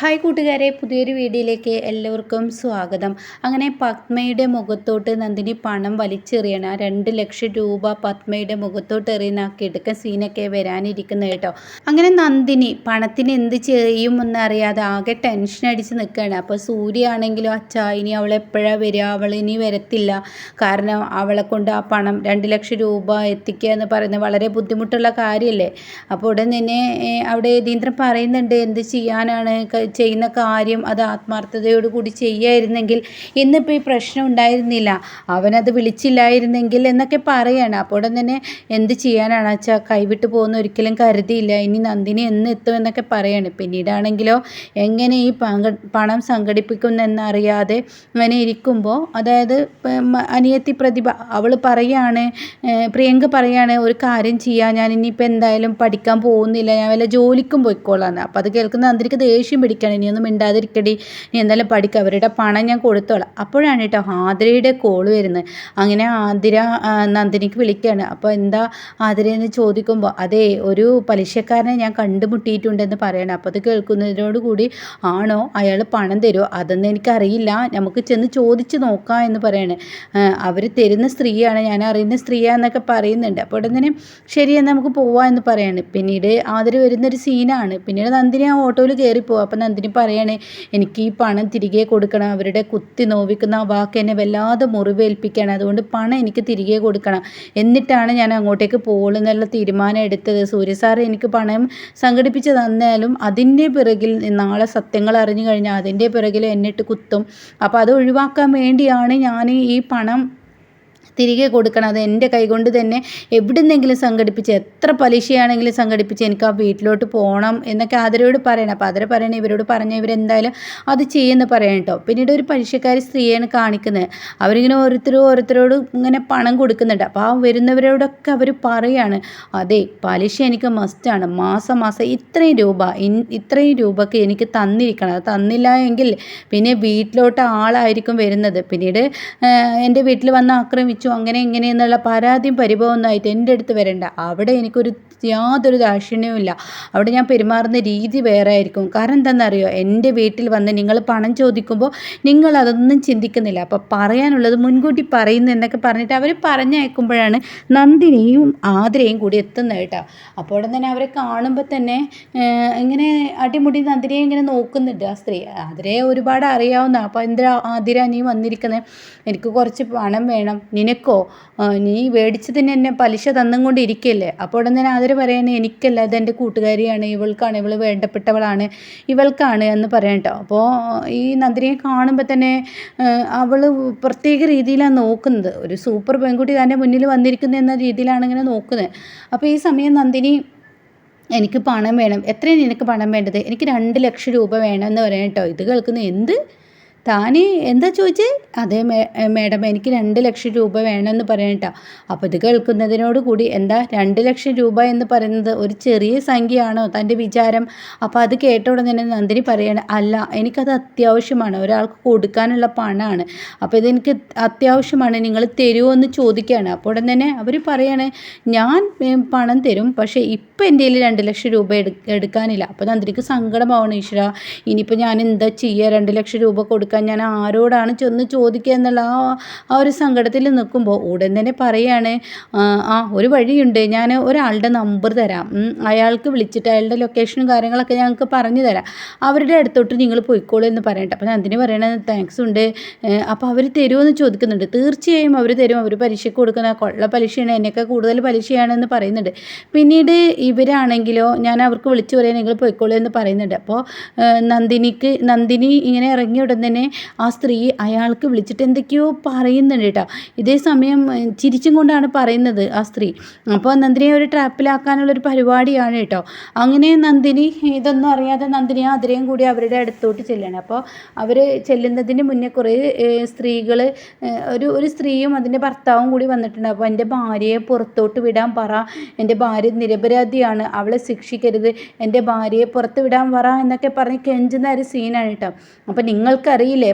Hi കൂട്ടുകാരെ പുതിയൊരു വീഡിയോയിലേക്ക് എല്ലാവർക്കും സ്വാഗതം. അങ്ങനെ പത്മയുടെ മുഖത്തോട്ട് നന്ദിനി പണം വലിച്ചെറിയണം ആ രണ്ട് ലക്ഷം രൂപ പത്മയുടെ മുഖത്തോട്ട് എറിയുന്ന ആ കിടക്ക സീനൊക്കെ വരാനിരിക്കുന്നത് കേട്ടോ. അങ്ങനെ നന്ദിനി പണത്തിന് എന്ത് ചെയ്യുമെന്നറിയാതെ ആകെ ടെൻഷൻ അടിച്ച് നിൽക്കുകയാണ് അപ്പോൾ സൂര്യയാണെങ്കിലും അച്ഛാ ഇനി അവൾ എപ്പോഴാണ് വരിക? അവൾ ഇനി വരത്തില്ല. കാരണം അവളെ കൊണ്ട് ആ പണം രണ്ട് ലക്ഷം രൂപ എത്തിക്കുക എന്ന് പറയുന്നത് വളരെ ബുദ്ധിമുട്ടുള്ള കാര്യമല്ലേ? അപ്പോൾ ഉടൻ തന്നെ അവിടെ യതീന്ദ്രൻ പറയുന്നുണ്ട് എന്ത് ചെയ്യാനാണ്? ചെയ്യുന്ന കാര്യം അത് ആത്മാർത്ഥതയോടുകൂടി ചെയ്യായിരുന്നെങ്കിൽ ഇന്നിപ്പോൾ ഈ പ്രശ്നം ഉണ്ടായിരുന്നില്ല. അവനത് വിളിച്ചില്ലായിരുന്നെങ്കിൽ എന്നൊക്കെ പറയാണ്. അപ്പോൾ തന്നെ എന്ത് ചെയ്യാനാണ്? വെച്ചാൽ കൈവിട്ട് പോകുന്ന ഒരിക്കലും കരുതിയില്ല. ഇനി നന്ദിനി എന്ന് എത്തുമെന്നൊക്കെ പറയാണ്. പിന്നീടാണെങ്കിലോ എങ്ങനെ ഈ പണം സംഘടിപ്പിക്കുന്നെന്നറിയാതെ അങ്ങനെ ഇരിക്കുമ്പോൾ അതായത് അനിയത്തി പ്രതിഭ അവൾ പറയാണ് പ്രിയങ്ക പറയാണ് ഒരു കാര്യം ചെയ്യാൻ ഞാൻ ഇനിയിപ്പോൾ എന്തായാലും പഠിക്കാൻ പോകുന്നില്ല. ഞാൻ വല്ല ജോലിക്കും പോയിക്കോളാന്ന്. അപ്പോൾ അത് കേൾക്കുന്ന നന്ദിനിക്ക് ദേഷ്യം പിടിക്കണം ഇനിയൊന്നും മിണ്ടാതിരിക്കടി. നീ എന്തായാലും പഠിക്കുക അവരുടെ പണം ഞാൻ കൊടുത്തോളാം. അപ്പോഴാണ് കേട്ടോ ആതിരയുടെ കോൾ വരുന്നത്. അങ്ങനെ ആതിര നന്ദിനിക്ക് വിളിക്കുകയാണ് അപ്പോൾ എന്താ ആതിരയെന്ന് ചോദിക്കുമ്പോൾ അതേ ഒരു പലിശക്കാരനെ ഞാൻ കണ്ടുമുട്ടിയിട്ടുണ്ടെന്ന് പറയണം. അപ്പോൾ അത് കേൾക്കുന്നതിനോട് കൂടി ആണോ? അയാൾ പണം തരുമോ അതൊന്നും എനിക്കറിയില്ല. നമുക്ക് ചെന്ന് ചോദിച്ച് നോക്കാം എന്ന് പറയാണ്. അവർ തരുന്ന സ്ത്രീയാണ്. ഞാൻ അറിയുന്ന സ്ത്രീയാന്നൊക്കെ പറയുന്നുണ്ട്. അപ്പോൾ ഉടനെ തന്നെ ശരി എന്നാൽ നമുക്ക് പോവാം എന്ന് പറയാണ്. പിന്നീട് ആതിര വരുന്നൊരു സീനാണ് പിന്നീട് നന്ദിനി ആ ഓട്ടോയിൽ കയറിപ്പോവും അപ്പം നന്ദിനി പറയണേ എനിക്ക് ഈ പണം തിരികെ കൊടുക്കണം. അവരുടെ കുത്തി നോവിക്കുന്ന ആ വാക്ക് എന്നെ വല്ലാതെ മുറിവേൽപ്പിക്കുകയാണ്. അതുകൊണ്ട് പണം എനിക്ക് തിരികെ കൊടുക്കണം. എന്നിട്ടാണ് ഞാൻ അങ്ങോട്ടേക്ക് പോകുള്ളൂ തീരുമാനം എടുത്തത്. സൂര്യ സാർ എനിക്ക് പണം സംഘടിപ്പിച്ച് തന്നാലും അതിന്റെ പിറകിൽ നാളെ സത്യങ്ങൾ അറിഞ്ഞു കഴിഞ്ഞാൽ അതിന്റെ പിറകിൽ എന്നിട്ട് കുത്തും. അപ്പോൾ അത് ഒഴിവാക്കാൻ വേണ്ടിയാണ് ഞാൻ ഈ പണം തിരികെ കൊടുക്കണം. അത് എന്റെ കൈകൊണ്ട് തന്നെ എവിടുന്നെങ്കിലും സംഘടിപ്പിച്ച് എത്ര പലിശയാണെങ്കിലും സംഘടിപ്പിച്ച് എനിക്ക് ആ വീട്ടിലോട്ട് പോകണം എന്നൊക്കെ ആദരയോട് പറയണം. അപ്പോൾ ആദര പറയണ ഇവരോട് പറഞ്ഞ ഇവരെന്തായാലും അത് ചെയ്യുമെന്ന് പറയണം കേട്ടോ. പിന്നീട് ഒരു പലിശക്കാരി സ്ത്രീയാണ് കാണിക്കുന്നത്. അവരിങ്ങനെ ഓരോരുത്തരും ഓരോരുത്തരോട് ഇങ്ങനെ പണം കൊടുക്കുന്നുണ്ട്. അപ്പോൾ ആ വരുന്നവരോടൊക്കെ അവർ പറയാണ് അതെ പലിശ എനിക്ക് മസ്റ്റാണ് മാസം മാസം ഇത്രയും രൂപ ഇത്രയും രൂപക്ക് എനിക്ക് തന്നിരിക്കണം. അത് തന്നില്ല എങ്കിൽ പിന്നെ വീട്ടിലോട്ട് ആളായിരിക്കും വരുന്നത്. പിന്നീട് എന്റെ വീട്ടിൽ വന്ന് ആക്രമിച്ചു. കാണിച്ചു അങ്ങനെ ഇങ്ങനെ എന്നുള്ള പരാതിയും പരിഭവമൊന്നായിട്ട് എന്റെ അടുത്ത് വരേണ്ട. അവിടെ എനിക്കൊരു യാതൊരു ദാക്ഷിണ്യവും അവിടെ ഞാൻ പെരുമാറുന്ന രീതി വേറെ ആയിരിക്കും. കാരണം എന്താണെന്നറിയോ? എന്റെ വീട്ടിൽ വന്ന് നിങ്ങൾ പണം ചോദിക്കുമ്പോൾ നിങ്ങൾ അതൊന്നും ചിന്തിക്കുന്നില്ല. അപ്പോൾ പറയാനുള്ളത് മുൻകൂട്ടി പറയുന്നു എന്നൊക്കെ പറഞ്ഞിട്ട് അവർ പറഞ്ഞയക്കുമ്പോഴാണ് നന്ദിനിയും ആതിരയും കൂടി എത്തുന്നത് കേട്ടോ. അപ്പോൾ തന്നെ അവരെ കാണുമ്പോൾ തന്നെ ഇങ്ങനെ അടിമുടി നന്ദിനിയെ ഇങ്ങനെ നോക്കുന്നുണ്ട് ആ സ്ത്രീ. ആതിരയെ ഒരുപാട് അറിയാവുന്ന അപ്പോൾ എന്തിനാ ആതിര നീ വന്നിരിക്കുന്നത് എനിക്ക് കുറച്ച് പണം വേണം. നിനക്ക് നിനക്കോ നീ മേടിച്ചതിന് എന്നെ പലിശ തന്നും കൊണ്ടിരിക്കല്ലേ അപ്പോൾ ഉടൻ തന്നെ ആദര പറയണേ എനിക്കല്ല ഇത് എന്റെ കൂട്ടുകാരിയാണ് ഇവൾക്കാണ് ഇവൾ വേണ്ടപ്പെട്ടവളാണ് ഇവൾക്കാണ് എന്ന് പറയാം കേട്ടോ അപ്പോൾ ഈ നന്ദിനിയെ കാണുമ്പോൾ തന്നെ അവൾ പ്രത്യേക രീതിയിലാണ് നോക്കുന്നത്. ഒരു സൂപ്പർ പെൺകുട്ടി തന്നെ മുന്നിൽ വന്നിരിക്കുന്ന എന്ന രീതിയിലാണ് ഇങ്ങനെ നോക്കുന്നത്. അപ്പോൾ ഈ സമയം നന്ദിനി എനിക്ക് പണം വേണം. എത്രയാണ് നിനക്ക് പണം വേണ്ടത്? എനിക്ക് രണ്ട് ലക്ഷം രൂപ വേണം എന്ന് പറയാം കേട്ടോ ഇത് കേൾക്കുന്ന എന്ത്? താന് എന്താ ചോദിച്ചേ? അതെ മേഡം എനിക്ക് രണ്ട് ലക്ഷം രൂപ വേണമെന്ന് പറയട്ടോ അപ്പോൾ ഇത് കേൾക്കുന്നതിനോട് കൂടി എന്താ രണ്ട് ലക്ഷം രൂപ എന്ന് പറയുന്നത് ഒരു ചെറിയ സംഖ്യയാണോ തന്റെ വിചാരം? അപ്പോൾ അത് കേട്ട ഉടനെ നന്ദിനി പറയണം അല്ല എനിക്കത് അത്യാവശ്യമാണ് ഒരാൾക്ക് കൊടുക്കാനുള്ള പണമാണ് അപ്പോൾ ഇതെനിക്ക് അത്യാവശ്യമാണ് നിങ്ങൾ തരുമോ എന്ന് ചോദിക്കുകയാണ്. അപ്പോൾ ഉടൻ തന്നെ അവർ പറയാണ് ഞാൻ പണം തരും പക്ഷേ ഇപ്പം എന്റെ കയ്യിൽ രണ്ട് ലക്ഷം രൂപ എടുക്കാനില്ല. അപ്പോൾ നന്ദിനിക്ക് സങ്കടമാവണം ഈശ്വര. ഇനിയിപ്പോൾ ഞാൻ എന്താ ചെയ്യുക രണ്ട് ലക്ഷം രൂപ കൊടുക്കാൻ കൊടുക്കാൻ ഞാൻ ആരോടാണ് ചെന്ന് ചോദിക്കുക എന്നുള്ള ആ ആ ഒരു സങ്കടത്തിൽ നിൽക്കുമ്പോൾ ഉടൻ തന്നെ പറയാണ് ആ ഒരു വഴിയുണ്ട്. ഞാൻ ഒരാളുടെ നമ്പർ തരാം. അയാൾക്ക് വിളിച്ചിട്ട് അയാളുടെ ലൊക്കേഷനും കാര്യങ്ങളൊക്കെ ഞങ്ങൾക്ക് പറഞ്ഞു തരാം. അവരുടെ അടുത്തോട്ട് നിങ്ങൾ പോയിക്കോളൂ എന്ന് പറയട്ടെ. അപ്പോൾ നന്ദിനി പറയണത് താങ്ക്സ് ഉണ്ട്. അപ്പോൾ അവർ തരുമെന്ന് ചോദിക്കുന്നുണ്ട്. തീർച്ചയായും അവർ തരും. അവർ പലിശയ്ക്ക് കൊടുക്കുന്ന കൊള്ള പലിശയാണ്. എന്നെയൊക്കെ കൂടുതൽ പലിശയാണെന്ന് പറയുന്നുണ്ട്. പിന്നീട് ഇവരാണെങ്കിലോ ഞാൻ അവർക്ക് വിളിച്ചു പറയാൻ നിങ്ങൾ പോയിക്കോളൂ എന്ന് പറയുന്നുണ്ട്. അപ്പോൾ നന്ദിനിക്ക് നന്ദിനി ഇങ്ങനെ ഇറങ്ങിയ ഉടൻ തന്നെ ആ സ്ത്രീ അയാൾക്ക് വിളിച്ചിട്ട് എന്തൊക്കെയോ പറയുന്നുണ്ട് കേട്ടോ. ഇതേ സമയം ചിരിച്ചും കൊണ്ടാണ് പറയുന്നത് ആ സ്ത്രീ. അപ്പോൾ നന്ദിനിയെ ഒരു ട്രാപ്പിലാക്കാനുള്ളൊരു പരിപാടിയാണ് കേട്ടോ. അങ്ങനെ നന്ദിനി ഇതൊന്നും അറിയാതെ നന്ദിനി അതിരെയും കൂടി അവരുടെ അടുത്തോട്ട് ചെല്ലണം. അപ്പോൾ അവർ ചെല്ലുന്നതിന് മുന്നേ കുറേ സ്ത്രീകൾ ഒരു ഒരു സ്ത്രീയും അതിന്റെ ഭർത്താവും കൂടി വന്നിട്ടുണ്ട്. അപ്പോൾ എന്റെ ഭാര്യയെ പുറത്തോട്ട് വിടാൻ പറ. എന്റെ ഭാര്യ നിരപരാധിയാണ്. അവളെ ശിക്ഷിക്കരുത്. എന്റെ ഭാര്യയെ പുറത്ത് വിടാൻ പറ എന്നൊക്കെ പറഞ്ഞ് കെഞ്ചുന്ന ഒരു സീനാണ് കേട്ടോ. അപ്പോൾ നിങ്ങൾക്കറിയാം അറിയില്ലേ?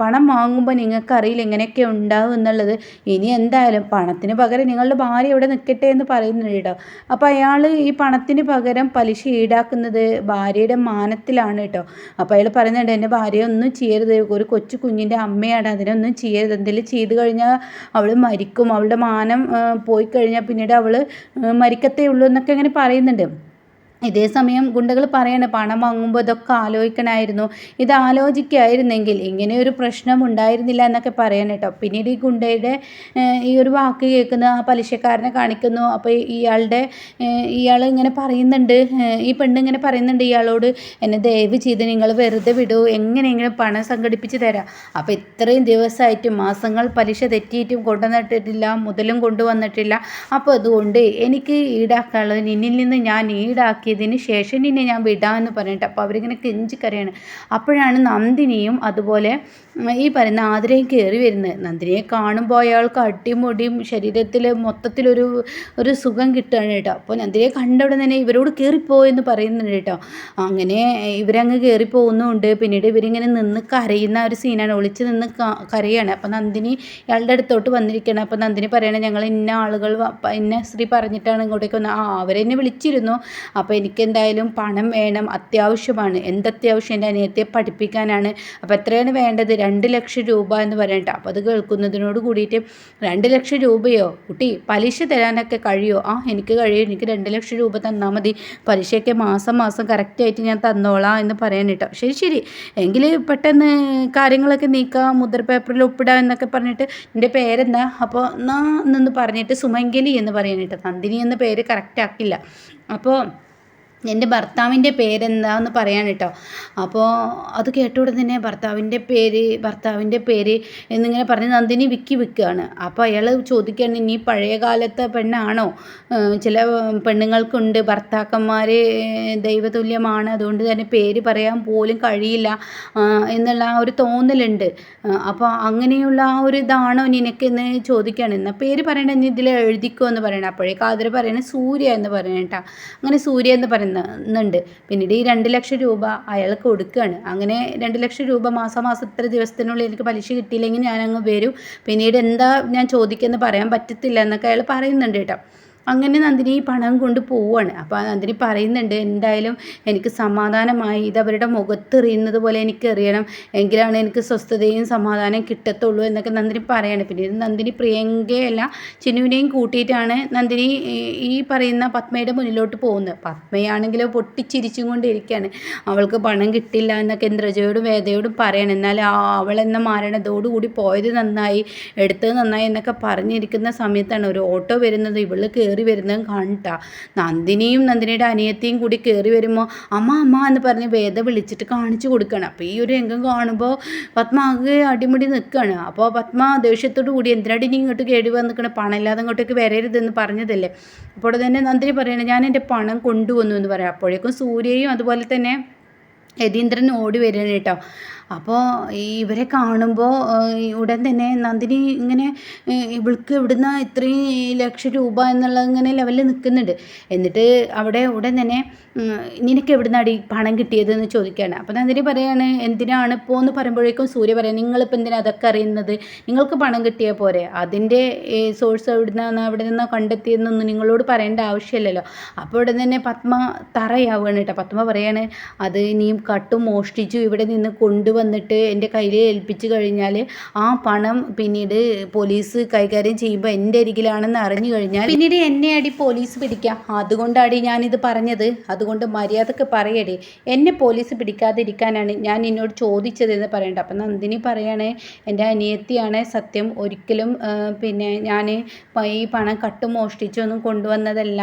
പണം വാങ്ങുമ്പോൾ നിങ്ങൾക്ക് അറിയില്ല ഇങ്ങനെയൊക്കെ ഉണ്ടാവും എന്നുള്ളത്? ഇനി എന്തായാലും പണത്തിന് പകരം നിങ്ങളുടെ ഭാര്യ ഇവിടെ നിൽക്കട്ടെ എന്ന് പറയുന്നുണ്ട് കേട്ടോ. അപ്പോൾ അയാൾ ഈ പണത്തിന് പകരം പലിശ ഈടാക്കുന്നത് ഭാര്യയുടെ മാനത്തിലാണ് കേട്ടോ. അപ്പോൾ അയാൾ പറയുന്നുണ്ട് എന്റെ ഭാര്യ ഒന്നും ചെയ്യരുത്. ഒരു കൊച്ചു കുഞ്ഞിന്റെ അമ്മയാണ്. അതിനൊന്നും ചെയ്യരുത്. എന്തെങ്കിലും ചെയ്തു കഴിഞ്ഞാൽ അവൾ മരിക്കും. അവളുടെ മാനം പോയി കഴിഞ്ഞാൽ പിന്നീട് അവൾ മരിക്കത്തേ ഉള്ളൂ എന്നൊക്കെ അങ്ങനെ പറയുന്നുണ്ട്. ഇതേ സമയം ഗുണ്ടകൾ പറയണ പണം വാങ്ങുമ്പോൾ ഇതൊക്കെ ആലോചിക്കണമായിരുന്നു ഇത് ആലോചിക്കായിരുന്നെങ്കിൽ ഇങ്ങനെ ഒരു പ്രശ്നം ഉണ്ടായിരുന്നില്ല എന്നൊക്കെ പറയാൻ കേട്ടോ പിന്നീട് ഈ ഗുണ്ടയുടെ ഈ ഒരു വാക്ക് കേൾക്കുന്ന. ആ പലിശക്കാരനെ കാണിക്കുന്നു. അപ്പോൾ ഇയാളുടെ ഇയാൾ ഇങ്ങനെ പറയുന്നുണ്ട്. ഈ പെണ്ണ് ഇങ്ങനെ പറയുന്നുണ്ട് ഇയാളോട് എന്നെ ദയവ് ചെയ്ത് നിങ്ങൾ വെറുതെ വിടൂ. എങ്ങനെയെങ്കിലും പണം സംഘടിപ്പിച്ച് തരാം? അപ്പോൾ ഇത്രയും ദിവസമായിട്ടും മാസങ്ങൾ പലിശ തെറ്റിയിട്ടും കൊണ്ടുവന്നിട്ടില്ല മുതലും കൊണ്ടുവന്നിട്ടില്ല. അപ്പോൾ അതുകൊണ്ട് എനിക്ക് ഈടാക്കാനുള്ളത് നിന്നിൽ നിന്ന് ഞാൻ ഈടാക്കി ആക്കിയതിന് ശേഷം നിന്നെ ഞാൻ വിടാമെന്ന് പറഞ്ഞിട്ട് അപ്പോൾ അവരിങ്ങനെ കെഞ്ചിക്കരയാണ് അപ്പോഴാണ് നന്ദിനിയും അതുപോലെ ഈ പറയുന്ന ആതിരയും കയറി വരുന്നത്. നന്ദിനിയെ കാണുമ്പോൾ അയാൾക്ക് അടിമുടിയും ശരീരത്തിൽ മൊത്തത്തിലൊരു ഒരു സുഖം കിട്ടുകയാണ് കേട്ടോ. അപ്പോൾ നന്ദിനിയെ കണ്ടവിടെ തന്നെ ഇവരോട് കയറിപ്പോയെന്ന് പറയുന്നുണ്ട് കേട്ടോ. അങ്ങനെ ഇവരങ്ങ് കയറി പിന്നീട് ഇവരിങ്ങനെ നിന്ന് കരയുന്ന ഒരു സീനാണ് ഒളിച്ച് നിന്ന് കരയാണ്. അപ്പോൾ നന്ദിനി ഇയാളുടെ അടുത്തോട്ട് വന്നിരിക്കുകയാണ്. അപ്പോൾ നന്ദിനി പറയണേ ഞങ്ങൾ ഇന്ന ആളുകൾ ഇന്ന സ്ത്രീ പറഞ്ഞിട്ടാണ് ഇങ്ങോട്ടേക്ക് വന്നത്. ആ അവരെന്നെ വിളിച്ചിരുന്നു. അപ്പോൾ എനിക്കെന്തായാലും പണം വേണം അത്യാവശ്യമാണ്. എന്തത്യാവശ്യം എന്റെ അനിയത്തെ പഠിപ്പിക്കാനാണ്. അപ്പോൾ എത്രയാണ് വേണ്ടത്? രണ്ട് ലക്ഷം രൂപ എന്ന് പറയട്ടെ അപ്പോൾ അത് കേൾക്കുന്നതിനോട് കൂടിയിട്ട് രണ്ട് ലക്ഷം രൂപയോ? കുട്ടി പലിശ തരാനൊക്കെ കഴിയുമോ ആ എനിക്ക് കഴിയും. എനിക്ക് രണ്ട് ലക്ഷം രൂപ തന്നാൽ മതി. പലിശയൊക്കെ മാസം മാസം കറക്റ്റായിട്ട് ഞാൻ തന്നോളാം എന്ന് പറയാൻ കേട്ടോ. ശരി ശരി. എങ്കിൽ പെട്ടെന്ന് കാര്യങ്ങളൊക്കെ നീക്കാം മുദ്ര പേപ്പറിൽ ഒപ്പിടാം എന്നൊക്കെ പറഞ്ഞിട്ട് എന്റെ പേരെന്താ? അപ്പോൾ എന്നാ എന്നു പറഞ്ഞിട്ട് സുമങ്കലി എന്ന് പറയാനിട്ട് നന്ദിനി എന്ന പേര് കറക്റ്റാക്കില്ല അപ്പോൾ എന്റെ ഭർത്താവിന്റെ പേരെന്താന്ന് പറയാൻ കേട്ടോ അപ്പോൾ അത് കേട്ട കേട്ടോടെ തന്നെ ഭർത്താവിന്റെ പേര് ഭർത്താവിന്റെ പേര് എന്നിങ്ങനെ പറഞ്ഞ് നന്ദിനി വിക്കി വിൽക്കുകയാണ്. അപ്പോൾ അയാൾ ചോദിക്കുകയാണ് ഇനി പഴയ കാലത്തെ പെണ്ണാണോ? ചില പെണ്ണുങ്ങൾക്കുണ്ട് ഭർത്താക്കന്മാർ ദൈവതുല്യമാണ് അതുകൊണ്ട് തന്നെ പേര് പറയാൻ പോലും കഴിയില്ല എന്നുള്ള ആ ഒരു തോന്നലുണ്ട്. അപ്പോൾ അങ്ങനെയുള്ള ആ ഒരു ഇതാണോ നിനക്കെന്ന് ചോദിക്കുകയാണ്. എന്നാൽ പേര് പറയണ ഇതിൽ എഴുതിക്കോ എന്ന് പറയണം. അപ്പോഴേക്കും അതിൽ പറയണത് സൂര്യ എന്ന് പറയണം കേട്ടോ അങ്ങനെ സൂര്യ എന്ന് പറയുന്നത് എന്നുണ്ട് പിന്നീട് ഈ രണ്ട് ലക്ഷം രൂപ അയാൾ കൊടുക്കുകയാണ് അങ്ങനെ രണ്ട് ലക്ഷം രൂപ മാസം മാസം ഇത്ര ദിവസത്തിനുള്ളിൽ എനിക്ക് പലിശ കിട്ടിയില്ലെങ്കിൽ ഞാനങ്ങ് വരും. പിന്നീട് എന്താ ഞാൻ ചോദിക്കുന്നത് പറയാൻ പറ്റത്തില്ല എന്നൊക്കെ അയാൾ പറയുന്നുണ്ട് കേട്ടോ. അങ്ങനെ നന്ദിനി ഈ പണം കൊണ്ട് പോവുകയാണ് അപ്പോൾ നന്ദിനി പറയുന്നുണ്ട് എന്തായാലും എനിക്ക് സമാധാനമായി ഇത് അവരുടെ മുഖത്തെറിയുന്നത് പോലെ എനിക്ക് എറിയണം. എങ്കിലാണ് എനിക്ക് സ്വസ്ഥതയും സമാധാനം കിട്ടത്തുള്ളൂ എന്നൊക്കെ നന്ദിനി പറയാണ്. പിന്നെ ഇത് നന്ദിനി പ്രിയങ്കയല്ല ചിന്നുവിനെയും കൂട്ടിയിട്ടാണ് നന്ദിനി ഈ പറയുന്ന പത്മയുടെ മുന്നിലോട്ട് പോകുന്നത്. പത്മയാണെങ്കിലോ പൊട്ടിച്ചിരിച്ചും കൊണ്ടിരിക്കുകയാണ് അവൾക്ക് പണം കിട്ടില്ല എന്നൊക്കെ ഇന്ദ്രജയോടും വേദയോടും പറയണം. എന്നാൽ അവളെന്ന മാരണതോടുകൂടി പോയത് നന്നായി എടുത്തത് നന്നായി എന്നൊക്കെ പറഞ്ഞിരിക്കുന്ന സമയത്താണ് ഒരു ഓട്ടോ വരുന്നത്. ഇവൾ കയറി കയറി വരുന്നതും കാണട്ടാ നന്ദിനിയും നന്ദിനിയുടെ അനിയത്തിയും കൂടി കയറി വരുമ്പോൾ അമ്മ അമ്മ എന്ന് പറഞ്ഞ് വേദ വിളിച്ചിട്ട് കാണിച്ചു കൊടുക്കണം. അപ്പോൾ ഈ ഒരു രംഗം കാണുമ്പോൾ പത്മ ആകെ അടിമുടി നിൽക്കുകയാണ് അപ്പോൾ പത്മ ദേഷ്യത്തോടു കൂടി എന്തിനാടി നീ ഇങ്ങോട്ട് കേടി വന്നിക്കണം? പണം ഇല്ലാതെ ഇങ്ങോട്ടേക്ക് വരരുതെന്ന് പറഞ്ഞതല്ലേ? അപ്പോൾ തന്നെ നന്ദിനി പറയണേ ഞാൻ എന്റെ പണം കൊണ്ടുവന്നു എന്ന് പറയാം. അപ്പോഴേക്കും സൂര്യയും അതുപോലെ തന്നെ യതീന്ദ്രൻ ഓടി വരികയാണ് കേട്ടോ. അപ്പോൾ ഇവരെ കാണുമ്പോൾ ഉടൻ തന്നെ നന്ദിനി ഇങ്ങനെ ഇവൾക്ക് ഇവിടുന്ന് ഇത്രയും ലക്ഷം രൂപ എന്നുള്ള ഇങ്ങനെ ലെവലിൽ നിൽക്കുന്നുണ്ട് എന്നിട്ട് അവിടെ ഉടൻ തന്നെ നിനക്ക് എവിടുന്നാടി പണം കിട്ടിയതെന്ന് ചോദിക്കുകയാണ് അപ്പോൾ നന്ദിനി പറയാണ് എന്തിനാണ് ഇപ്പോൾ എന്ന് പറയുമ്പോഴേക്കും സൂര്യ പറയാം നിങ്ങളിപ്പോൾ എന്തിനാണ് അതൊക്കെ അറിയുന്നത്? നിങ്ങൾക്ക് പണം കിട്ടിയാൽ പോരെ. അതിന്റെ സോഴ്സ് എവിടുന്നാണ് അവിടെ നിന്നോ കണ്ടെത്തിയതെന്നൊന്നും നിങ്ങളോട് പറയേണ്ട ആവശ്യമില്ലല്ലോ. അപ്പോൾ ഇവിടെ തന്നെ പത്മ തറയാവുകയാണ് കേട്ടോ. പത്മ പറയാണ് അത് ഇനിയും കട്ടും മോഷ്ടിച്ചു ഇവിടെ നിന്ന് കൊണ്ടുവന്ന് വന്നിട്ട് എന്റെ കയ്യിൽ ഏൽപ്പിച്ചു കഴിഞ്ഞാൽ ആ പണം പിന്നീട് പോലീസ് കൈകാര്യം ചെയ്യുമ്പോൾ എന്റെ അരികിലാണെന്ന് അറിഞ്ഞു കഴിഞ്ഞാൽ പിന്നീട് എന്നെ അടി പോലീസ് പിടിക്കാം. അതുകൊണ്ടാടി ഞാനിത് പറഞ്ഞത്. അതുകൊണ്ട് മര്യാദയ്ക്ക് പറയടി. എന്നെ പോലീസ് പിടിക്കാതിരിക്കാനാണ് ഞാൻ നിന്നോട് ചോദിച്ചതെന്ന് പറയണ്ട. അപ്പം നന്ദിനി പറയണേ എന്റെ അനിയത്തിയാണ് സത്യം ഒരിക്കലും പിന്നെ ഞാൻ ഈ പണം കട്ട് മോഷ്ടിച്ചൊന്നും കൊണ്ടുവന്നതല്ല.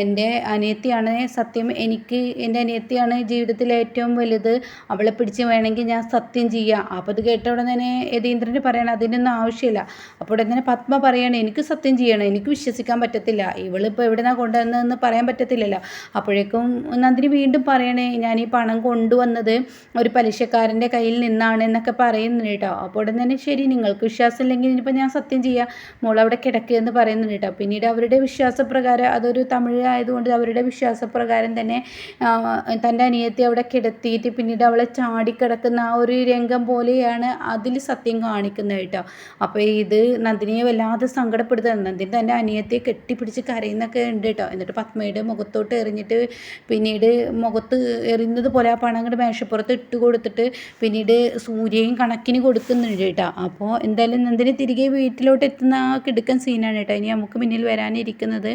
എന്റെ അനിയത്തിയാണ് സത്യം എനിക്ക് എന്റെ അനിയത്തിയാണ് ജീവിതത്തിലെ ഏറ്റവും വലുത്. അവളെ പിടിച്ച് വേണമെങ്കിൽ ഞാൻ സത്യം ചെയ്യാം. അപ്പോൾ അത് കേട്ട ഉടനെ തന്നെ യതീന്ദ്രന് പറയണം അതിനൊന്നും ആവശ്യമില്ല. അപ്പോൾ തന്നെ പത്മ പറയണം എനിക്ക് സത്യം ചെയ്യണം എനിക്ക് വിശ്വസിക്കാൻ പറ്റത്തില്ല. ഇവളിപ്പോൾ എവിടെന്നാണ് കൊണ്ടുവന്നതെന്ന് പറയാൻ പറ്റത്തില്ലല്ലോ. അപ്പോഴേക്കും നന്ദിനി വീണ്ടും പറയണേ ഞാൻ ഈ പണം കൊണ്ടുവന്നത് ഒരു പലിശക്കാരന്റെ കയ്യിൽ നിന്നാണ് എന്നൊക്കെ പറയുന്നു കേട്ടോ. അപ്പോൾ ഉടനെ തന്നെ ശരി നിങ്ങൾക്ക് വിശ്വാസം ഇല്ലെങ്കിൽ ഇനിയിപ്പോൾ ഞാൻ സത്യം ചെയ്യാം. മോൾ അവിടെ കിടക്കുക എന്ന് പറയുന്നുണ്ട് കേട്ടോ. പിന്നീട് അവരുടെ വിശ്വാസപ്രകാരം അതൊരു തമിഴ് ആയതുകൊണ്ട് അവരുടെ വിശ്വാസപ്രകാരം തന്നെ തന്റെ അനിയത്തെ അവിടെ കിടത്തിയിട്ട് പിന്നീട് അവളെ ചാടിക്കിടക്കുന്ന കിടക്കുന്ന ആ ഒരു രംഗം പോലെയാണ് അതിൽ സത്യം കാണിക്കുന്നത് കേട്ടോ. അപ്പോൾ ഇത് നന്ദിനിയെ വല്ലാതെ സങ്കടപ്പെടുത്തുക നന്ദിനി തന്റെ അനിയത്തെ കെട്ടിപ്പിടിച്ച് കരയുന്നൊക്കെ ഉണ്ട് കേട്ടോ. എന്നിട്ട് പത്മയുടെ മുഖത്തോട്ട് എറിഞ്ഞിട്ട് പിന്നീട് മുഖത്ത് എറിയുന്നത് പോലെ ആ പണം അങ്ങോട്ട് മേശപ്പുറത്ത് ഇട്ട് കൊടുത്തിട്ട് പിന്നീട് സൂര്യയും കണക്കിന് കൊടുക്കുന്നുണ്ട് കേട്ടോ. അപ്പോൾ എന്തായാലും നന്ദിനി തിരികെ വീട്ടിലോട്ട് എത്തുന്ന ആ കിടുക്കൻ സീനാണ് കേട്ടോ. ഇനി നമുക്ക് മുന്നിൽ വരാനിരിക്കുന്നത്.